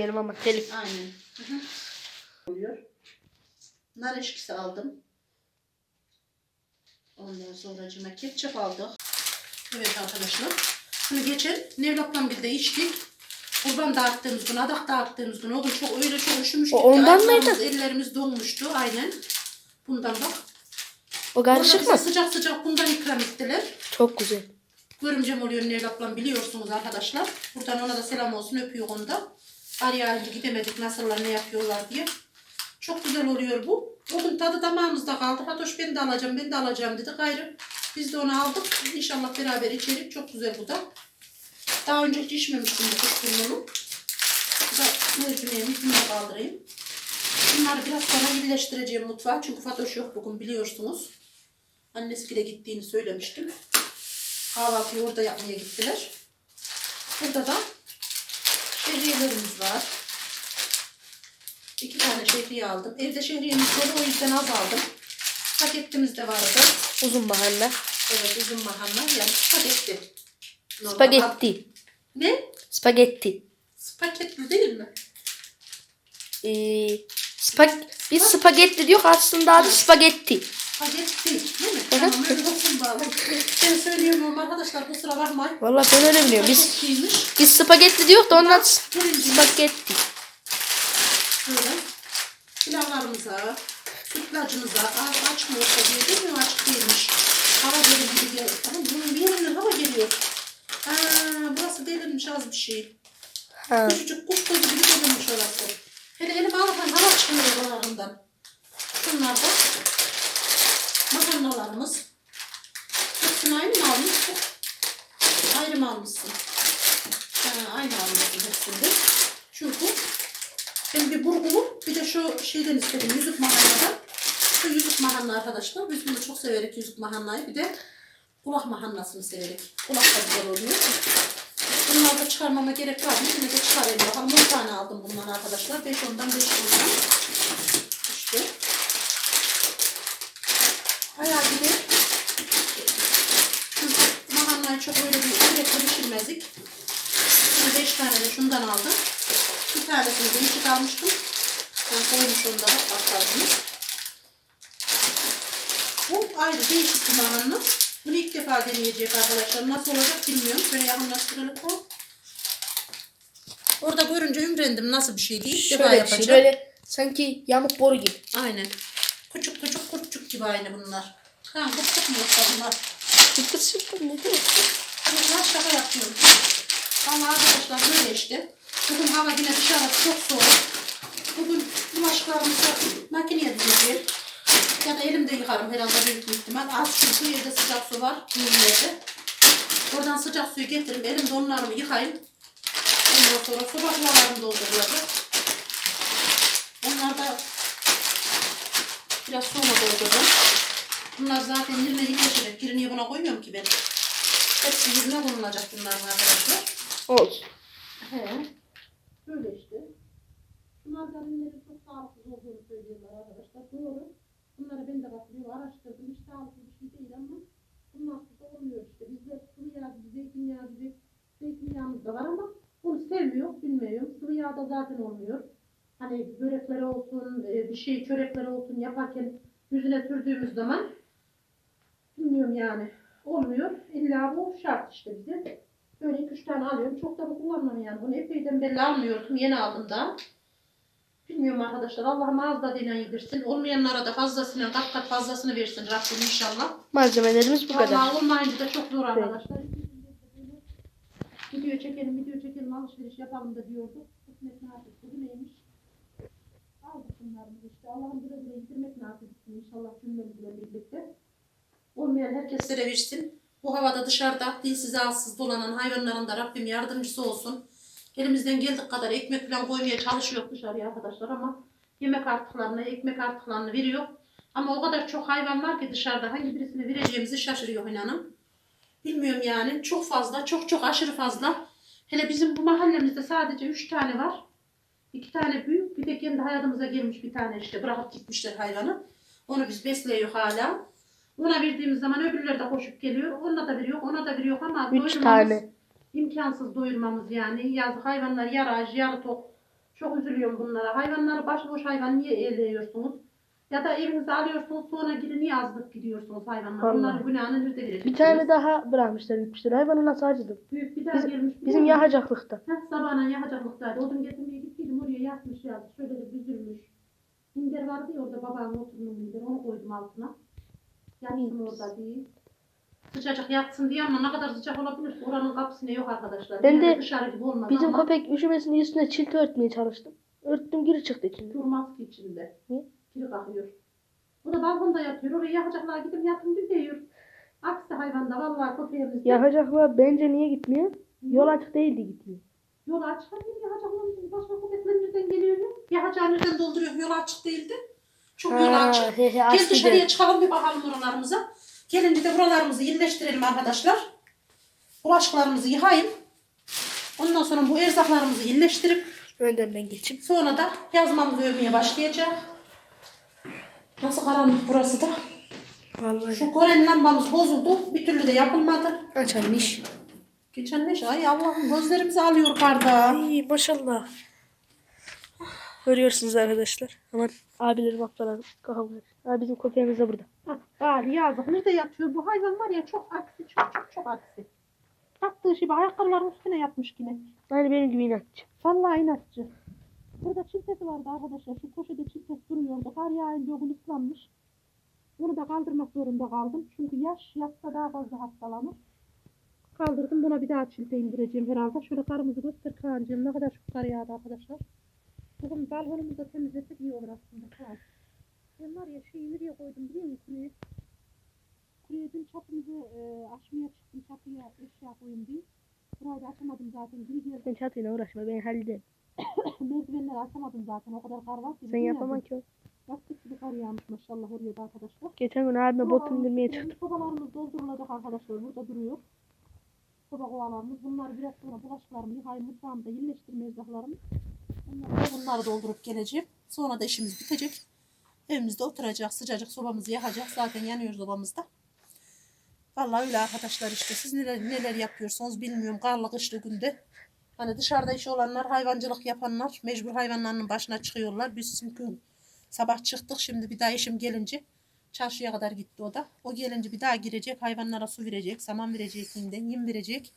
Yerim ama telif. Aynen. Hı hı. Oluyor. Nar eşkisi aldım. Ondan sonra cima ketçap aldık. Evet arkadaşlar. Bunu geçen Nevlap'tan bir de içtik. Kurban dağıttığımız gün, adak dağıttığımız gün o gün çok öyle çok üşümüştük. O ondan mıydı? Ellerimiz donmuştu aynen. Bundan bak. O karışık mı? Sıcak sıcak bundan ikram ettiler. Çok güzel. Görümcem oluyor Nevlap'la biliyorsunuz arkadaşlar. Buradan ona da selam olsun öpüyor onu da. Arayınca gidemedik nasıllar ne yapıyorlar diye. Çok güzel oluyor bu. Bugün tadı damağımızda kaldı. Fatoş ben de alacağım ben de alacağım dedi. Gayrı biz de onu aldık. İnşallah beraber içerik. Çok güzel bu da. Daha önce hiç içmemiştim bu kuşburnu. Bu da mercimeğimi bunu da kaldırayım. Bunları biraz sonra birleştireceğim mutfağa. Çünkü Fatoş yok bugün biliyorsunuz. Annesi bile gittiğini söylemiştim. Kahvaltıyı orada yapmaya gittiler. Burada da şehriyelerimiz var. İki tane şehriye aldım. Evde şehriyemiz dolu o yüzden az aldım. Paketimiz de vardı. Uzun mahalle. Evet uzun mahanna yani spagetti. Normal. Spagetti. Ne? Spagetti. Spagetti değil mi? Ee, spag biz spagetti diyor aslında adı spagetti. Spagetti değil mi? Hı hı. tamam öyle olsun bari. Ben söylüyorum arkadaşlar kusura bakmayın. Vallahi ben öyle biliyorum. Biz Spagettiymiş. biz spagetti diyor da adı Birinci spagetti. Böyle pilavlarımıza, sütlacımıza az aç mı olsa diye değil mi? Açık değilmiş. Hava gelir gibi geliyor. Ama bunun bir yerinden hava geliyor. Aa, burası delinmiş az bir şey. Ha. Küçücük kuş gözü gibi delinmiş orası. Hele elime alırken hava çıkıyor oralarından. Bunlar da makarnalarımız. Hepsini aynı mı almışsın? Ayrı mı almışsın? Ha, aynı almışsın hepsinde. Çünkü ben bir burgulu bir de şu şeyden istedim yüzük mahannadan. Şu yüzük mahanna arkadaşlar. Biz bunu çok severek yüzük mahannayı. Bir de kulak mahannasını severek. Kulak da güzel oluyor. Bunları da çıkarmama gerek var mı? Yine de çıkarayım bakalım. 10 tane aldım bundan arkadaşlar. 5 ondan 5 ondan. İşte. Bayağı bir de mahannayı çok öyle bir sürekli pişirmezdik. Şimdi 5 tane de şundan aldım. Bir tanesini değişik almıştım. Ben koymuş onda bakalım. Bu ayrı değişik bir mahanna. Bunu ilk defa deneyecek arkadaşlar. Nasıl olacak bilmiyorum. Şöyle yakınlaştıralım. Orada görünce ümrendim nasıl bir şey değil. Defa Şöyle bir şey. yapacağım. Böyle sanki yamuk boru gibi. Aynen. Küçük küçük gibi aynı bunlar. Mu yoksa bunlar? Çıktı çıktı ne demek? Bunlar şaka yapıyorum. Ama arkadaşlar böyle işte. Bugün hava yine dışarısı çok soğuk. Bugün bulaşıklarımızı makineye dizeceğim. Ya da elimde yıkarım herhalde büyük bir ihtimal. Az çünkü evde sıcak su var. Düğünlerde. Oradan sıcak suyu getiririm. Elimde onlarımı yıkayayım. Ondan sonra su baklalarım doldurulacak. Onlar da biraz sonra dolduracağım. Bunlar zaten yerine yıkayacak. Girini buna koymuyorum ki ben. Hepsi yüzüne konulacak bunların arkadaşlar. Olsun. He. Böyle işte. Bunlar da ürünlerin çok sağlıksız olduğunu söylüyorlar arkadaşlar. Doğru. Bunları ben de bakıyorum, araştırdım. Hiç sağlıklı bir şey değil ama bunlar da olmuyor işte. Bizde sıvı yağ gibi, zeytinyağı gibi zeytinyağımız da var ama bunu sevmiyor, bilmiyorum. Sıvı yağ da zaten olmuyor. Hani börekleri olsun, e, bir şey çörekleri olsun yaparken yüzüne sürdüğümüz zaman bilmiyorum yani. Olmuyor. İlla bu şart işte bize. Böyle iki üç tane alıyorum. Çok da bu kullanmam yani. Bunu epeyden belli almıyordum. Yeni aldım da. Bilmiyorum arkadaşlar. Allah'ım az da denen yedirsin. Olmayanlara da fazlasını, kat kat fazlasını versin Rabbim inşallah. Malzemelerimiz bu kadar. Vallahi olmayınca da çok zor arkadaşlar. Video çekelim, video çekelim, alışveriş yapalım da diyorduk. Kısmet neymiş? Aldık güle güle yitirmek nasip etsin inşallah cümlemizle birlikte. Olmayan herkeslere versin. Bu havada dışarıda dilsiz ağızsız dolanan hayvanların da Rabbim yardımcısı olsun. Elimizden geldik kadar ekmek falan koymaya çalışıyor dışarıya arkadaşlar ama yemek artıklarını, ekmek artıklarını veriyor. Ama o kadar çok hayvan var ki dışarıda hangi birisini vereceğimizi şaşırıyor inanın. Bilmiyorum yani çok fazla, çok çok aşırı fazla. Hele bizim bu mahallemizde sadece üç tane var. İki tane büyük, bir de kendi hayatımıza gelmiş bir tane işte bırakıp gitmişler hayvanı. Onu biz besliyor hala. Ona verdiğimiz zaman öbürleri de koşup geliyor. Ona da veriyor, ona da veriyor ama Üç doyurmamız tane. imkansız doyurmamız yani. Yazık hayvanlar yarı aç, yarı tok. Çok üzülüyorum bunlara. Hayvanları başıboş hayvan niye eğleniyorsunuz? Ya da evinize alıyorsunuz sonra gidin niye azlık gidiyorsunuz hayvanlar? Vallahi. Bunların günahını nerede vereceksiniz? Bir tane daha bırakmışlar gitmişler. Hayvanı nasıl acıdım. Büyük bir daha Bizim- gelmiş. Bizim yahacaklıkta. Heh, sabahına yakacaklıktaydı. Odun getirmeye gittiydim oraya yatmış ya. Şöyle de büzülmüş. Minder vardı ya orada babanın oturduğu minder. Onu koydum altına. Yatsın orada değil. Sıcacık yatsın diye ama ne kadar sıcak olabilir? Oranın kapısı ne yok arkadaşlar. Ben Yine de dışarı gibi olmaz Bizim ama köpek üşümesinin üstüne çilti örtmeye çalıştım. Örttüm geri çıktı içinde. durmaz ki içinde. Hı? Kiri kalkıyor. Bu da balkonda yatıyor. Oraya yakacaklar gidip yatın diyor. Aksi hayvanda vallahi köpeğimiz. Yakacaklar bence niye gitmiyor? Yol açık değildi gitmiyor. Yol açık değil yakacaklar. Başka köpekler nereden geliyor ya? Yakacağı nereden dolduruyor? Yol açık değildi. Çok yol açık. he he Gel dışarıya çıkalım bir bakalım oralarımıza. Gelince de buralarımızı iyileştirelim arkadaşlar. Bulaşıklarımızı yıkayayım. Ondan sonra bu erzaklarımızı iyileştirip Önden ben geçeyim. sonra da yazmamızı övmeye başlayacağım. Nasıl karanlık burası da. Vallahi. Şu Kore'nin lambamız bozuldu. Bir türlü de yapılmadı. Açarmış. Geçen ne? Ay Allah'ım gözlerimizi alıyor karda. Ay maşallah. Görüyorsunuz arkadaşlar. Aman abilerim ablalarım. Kafamlar. Abi bizim köpeğimiz de burada. Bari yazık. Nerede yatıyor? Bu hayvan var ya çok aksi. Çok çok çok aksi. Taktığı şey ayakkabıların üstüne yatmış yine. Aynı benim gibi inatçı. Vallahi inatçı. Burada çiltesi vardı arkadaşlar. Şu köşede çiltesi duruyordu. Kar yağınca gün ıslanmış. Bunu da kaldırmak zorunda kaldım. Çünkü yaş yatsa daha fazla hastalanır. Kaldırdım. Buna bir daha çilte indireceğim herhalde. Şöyle karımızı göster Kaan'cığım. Ne kadar çok kar yağdı arkadaşlar. Bugün balkonumuzu da temizlesek iyi olur aslında. Kaan. Ben var ya şeyi nereye koydum biliyor musun? Kureye, kureye dün çatımızı e, açmaya çıktım. Çatıya eşya koyayım diye. Burayı da açamadım zaten. Geri geldim. Sen çatıyla uğraşma ben hallederim. Merdivenleri açamadım zaten. O kadar kar var ki. Sen yapamam ki. Lastik gibi kar yağmış maşallah oraya da arkadaşlar. Geçen gün abime bot indirmeye çıktım. Sobalarımız doldurulacak arkadaşlar. Burada duruyor. Soba kovalarımız. Bunları biraz sonra bulaşıklarımı yıkayıp mutfağımda yerleştirme erzaklarımı. Bunları, bunları doldurup geleceğim. Sonra da işimiz bitecek. Evimizde oturacak. Sıcacık sobamızı yakacak. Zaten yanıyor sobamızda. Vallahi öyle arkadaşlar işte. Siz neler, neler yapıyorsunuz bilmiyorum. Karlı kışlı günde. Hani dışarıda işi olanlar, hayvancılık yapanlar mecbur hayvanlarının başına çıkıyorlar. Biz çünkü sabah çıktık. Şimdi bir daha işim gelince çarşıya kadar gitti o da. O gelince bir daha girecek. Hayvanlara su verecek. Saman verecek yeniden. Yem verecek.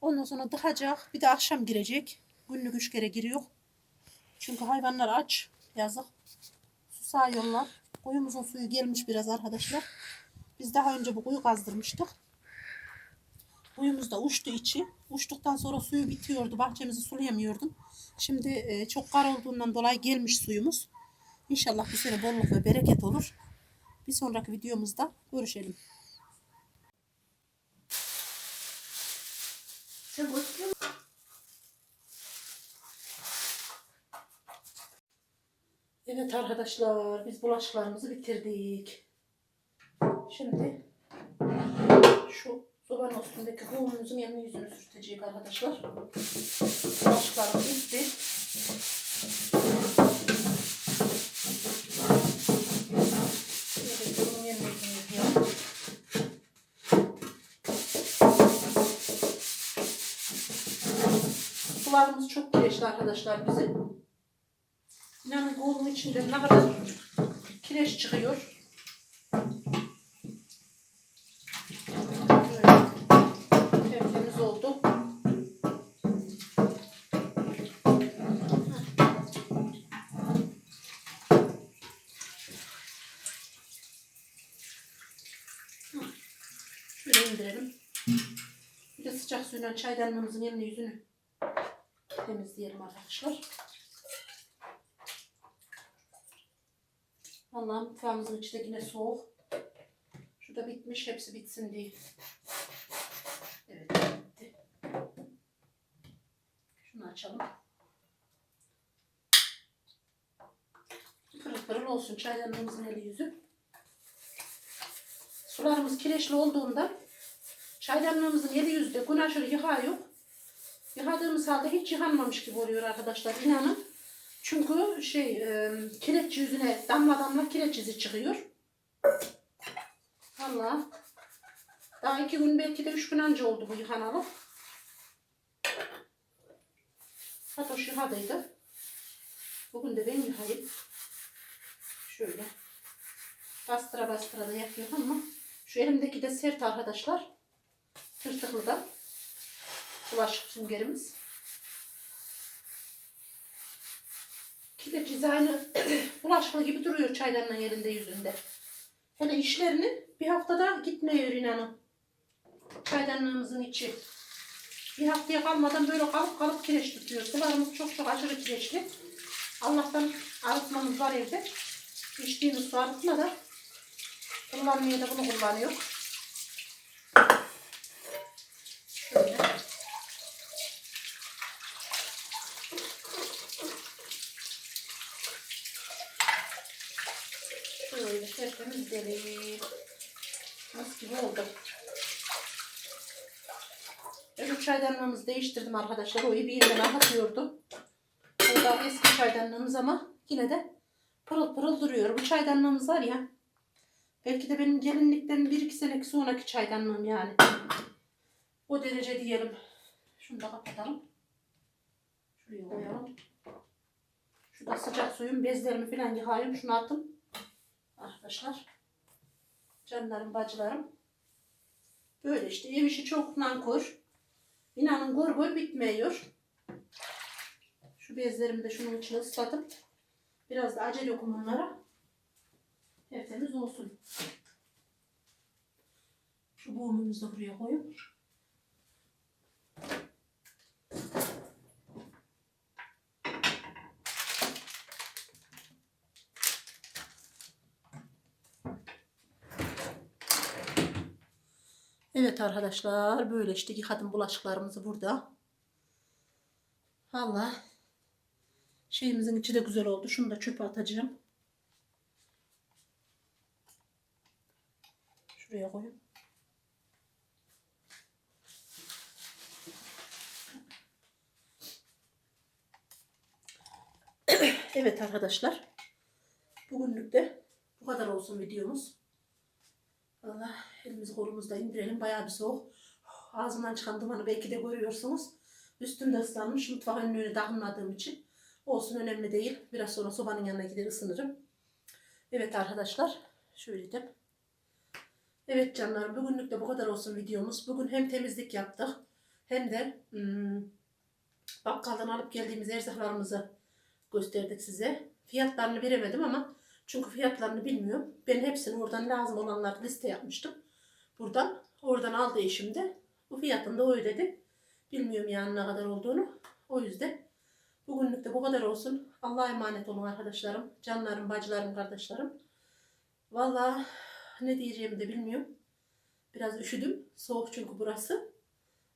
Ondan sonra dıkacak. Bir de akşam girecek. Günlük üç kere giriyor. Çünkü hayvanlar aç. Yazık. Su sağıyorlar. Kuyumuzun suyu gelmiş biraz arkadaşlar. Biz daha önce bu kuyu kazdırmıştık. Kuyumuz da uçtu içi. Uçtuktan sonra suyu bitiyordu. Bahçemizi sulayamıyordum. Şimdi e, çok kar olduğundan dolayı gelmiş suyumuz. İnşallah bu sene bolluk ve bereket olur. Bir sonraki videomuzda görüşelim. Evet arkadaşlar biz bulaşıklarımızı bitirdik. Şimdi şu sobanın üstündeki kumumuzun yanına yüzünü sürtecek arkadaşlar. Bulaşıklarım bitti. Sularımız çok kireçli arkadaşlar bizim. İnanın kolun içinde ne kadar kireç çıkıyor. Suyla çaydanlığımızın yanına yüzünü temizleyelim arkadaşlar. Allah'ım mutfağımızın içi de yine soğuk. Şurada bitmiş. Hepsi bitsin diye. Evet bitti. Şunu açalım. Pırıl pırıl olsun çaydanlığımızın eli yüzü. Sularımız kireçli olduğunda çaydanlığımızın eli yüzü de gün aşırı yıkıyor. Yıkadığımız halde hiç yıkanmamış gibi oluyor arkadaşlar. İnanın. Çünkü şey e, kireç yüzüne damla damla kireç izi çıkıyor. Valla. Daha iki gün belki de üç gün önce oldu bu yıkanalı. Fatoş yıkadıydı. Bugün de ben yıkayıp şöyle bastıra bastıra da yapıyorum ama şu elimdeki de sert arkadaşlar. Tırtıklı da bulaşık süngerimiz. Ki de dizaynı bulaşıklı gibi duruyor çaydanlığın yerinde yüzünde. Hele işlerini bir haftada gitmiyor inanın. Çaydanlığımızın içi. Bir haftaya kalmadan böyle kalıp kalıp kireç tutuyor. Sularımız çok çok aşırı kireçli. Allah'tan arıtmamız var evde. İçtiğimiz su arıtma da kullanmaya da bunu kullanıyor. Şöyle. Delim. Nasıl gibi oldu. Öbür çaydanlığımızı değiştirdim arkadaşlar. O bir yerden akıtıyordum. O da eski çaydanlığımız ama yine de pırıl pırıl duruyor. Bu çaydanlığımız var ya. Belki de benim gelinliklerin bir iki seneki sonraki çaydanlığım yani. O derece diyelim. Şunu da kapatalım. Şuraya koyalım. Şurada sıcak suyun bezlerimi falan yıkayayım. Şunu atın. Arkadaşlar. Canlarım, bacılarım. Böyle işte ev işi çok nankor. İnanın gor gor bitmiyor. Şu bezlerimi de şunun içine ıslatıp biraz da acele yokum bunlara. Tertemiz olsun. Şu buğumumuzu da buraya koyun. Evet arkadaşlar böyle işte yıkadım bulaşıklarımızı burada. Valla şeyimizin içi de güzel oldu. Şunu da çöpe atacağım. Şuraya koyayım. Evet arkadaşlar. Bugünlük de bu kadar olsun videomuz. Valla elimizi kolumuzda indirelim. Bayağı bir soğuk. Ağzımdan çıkan dumanı belki de görüyorsunuz. Üstümde ıslanmış. Mutfak önlüğünü takmadığım için. Olsun önemli değil. Biraz sonra sobanın yanına gider ısınırım. Evet arkadaşlar. Şöyle de. Evet canlarım bugünlük de bu kadar olsun videomuz. Bugün hem temizlik yaptık. Hem de hmm, bakkaldan alıp geldiğimiz erzaklarımızı gösterdik size. Fiyatlarını veremedim ama çünkü fiyatlarını bilmiyorum. Ben hepsini oradan lazım olanlar liste yapmıştım. Buradan. Oradan aldı eşim de. Bu fiyatını da ödedi. Bilmiyorum yani ne kadar olduğunu. O yüzden bugünlük de bu kadar olsun. Allah'a emanet olun arkadaşlarım. Canlarım, bacılarım, kardeşlerim. Vallahi ne diyeceğimi de bilmiyorum. Biraz üşüdüm. Soğuk çünkü burası.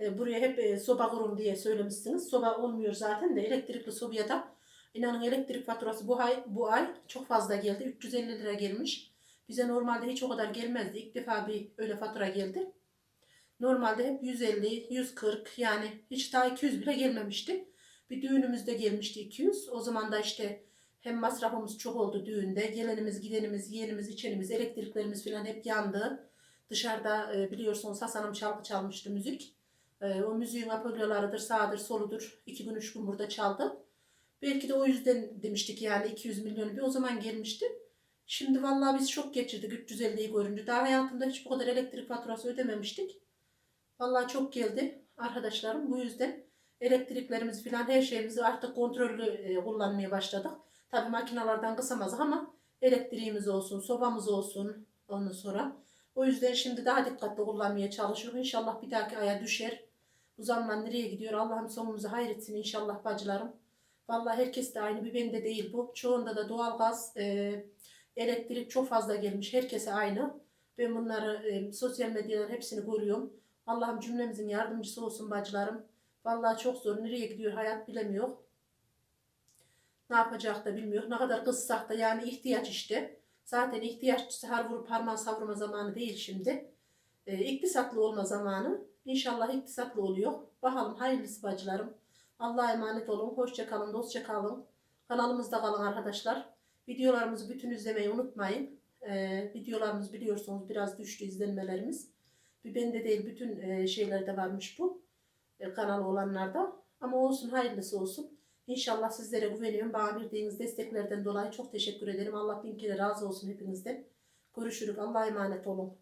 E, buraya hep e, soba kurun diye söylemişsiniz. Soba olmuyor zaten de elektrikli sobaya da İnanın elektrik faturası bu ay bu ay çok fazla geldi. 350 lira gelmiş. Bize normalde hiç o kadar gelmezdi. İlk defa bir öyle fatura geldi. Normalde hep 150, 140 yani hiç daha 200 bile gelmemişti. Bir düğünümüzde gelmişti 200. O zaman da işte hem masrafımız çok oldu düğünde. Gelenimiz, gidenimiz, yiyenimiz, içenimiz, elektriklerimiz falan hep yandı. Dışarıda e, biliyorsunuz Hasan'ım şarkı çalmıştı müzik. E, o müziğin apolyolarıdır, sağdır, soludur. İki gün, üç gün burada çaldı. Belki de o yüzden demiştik yani 200 milyon bir o zaman gelmişti. Şimdi vallahi biz çok geçirdik 350'yi görünce. Daha hayatımda hiç bu kadar elektrik faturası ödememiştik. Vallahi çok geldi arkadaşlarım. Bu yüzden elektriklerimiz falan her şeyimizi artık kontrollü e, kullanmaya başladık. Tabi makinalardan kısamaz ama elektriğimiz olsun, sobamız olsun ondan sonra. O yüzden şimdi daha dikkatli kullanmaya çalışıyorum. İnşallah bir dahaki aya düşer. Bu zaman nereye gidiyor? Allah'ım sonumuzu hayretsin inşallah bacılarım. Vallahi herkes de aynı bir bende değil bu. Çoğunda da doğalgaz, e, elektrik çok fazla gelmiş. Herkese aynı. Ben bunları e, sosyal medyadan hepsini görüyorum. Allah'ım cümlemizin yardımcısı olsun bacılarım. Vallahi çok zor. Nereye gidiyor hayat bilemiyor. Ne yapacak da bilmiyor. Ne kadar kızsak da yani ihtiyaç işte. Zaten ihtiyaç har vurup parmağı savurma zamanı değil şimdi. E, iktisatlı olma zamanı. İnşallah iktisatlı oluyor. Bakalım hayırlısı bacılarım. Allah'a emanet olun. Hoşça kalın, dostça kalın. Kanalımızda kalın arkadaşlar. Videolarımızı bütün izlemeyi unutmayın. Ee, videolarımız biliyorsunuz biraz düştü izlenmelerimiz. Bir bende değil bütün e, şeylerde varmış bu. E, kanalı olanlarda. Ama olsun hayırlısı olsun. İnşallah sizlere güveniyorum. Bana verdiğiniz desteklerden dolayı çok teşekkür ederim. Allah bin kere razı olsun hepinizden. Görüşürük. Allah'a emanet olun.